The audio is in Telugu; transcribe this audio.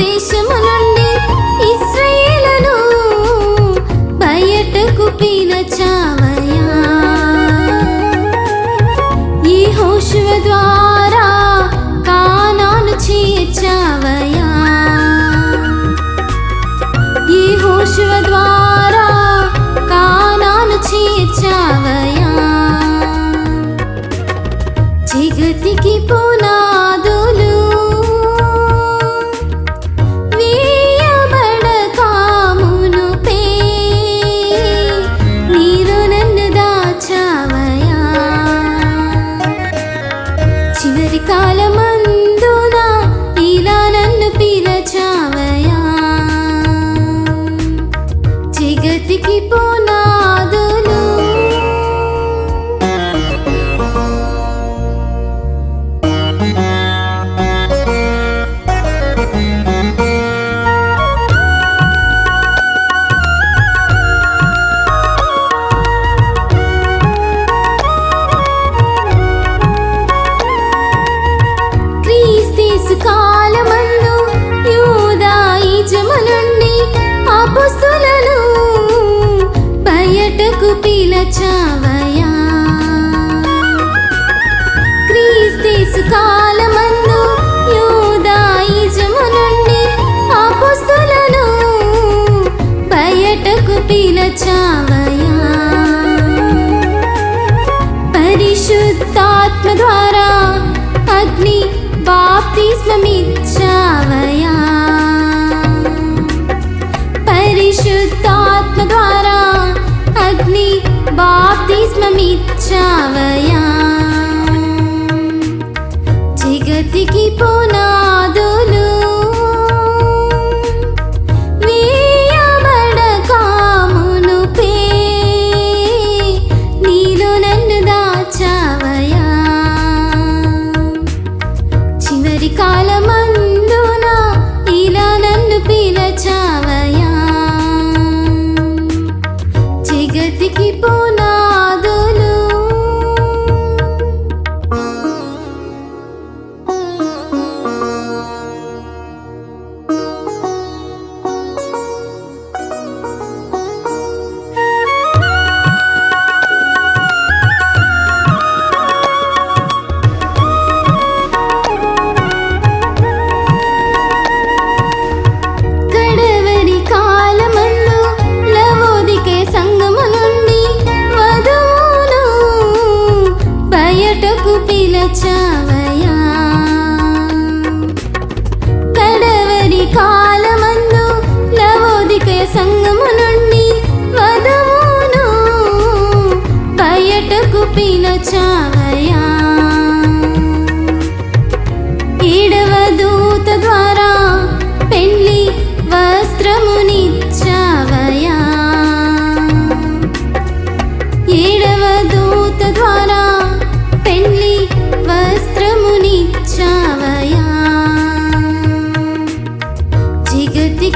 ദേശമല నాకు పిలచావయా క్రీస్తేసు కాలమందు యూదాయిజము నుండి అపుస్తులను బయటకు పిలచావయా పరిశుద్ధాత్మ ద్వారా అగ్ని బాప్తిస్మమిచ్చావయా పరిశుద్ధాత్మ ద్వారా నీ బాప్తిస్మమిచ్చావయా? జగతికి పోనా కాలమందు నవోదికయ సంగము నుండి వధమును బయటకు పిలచాము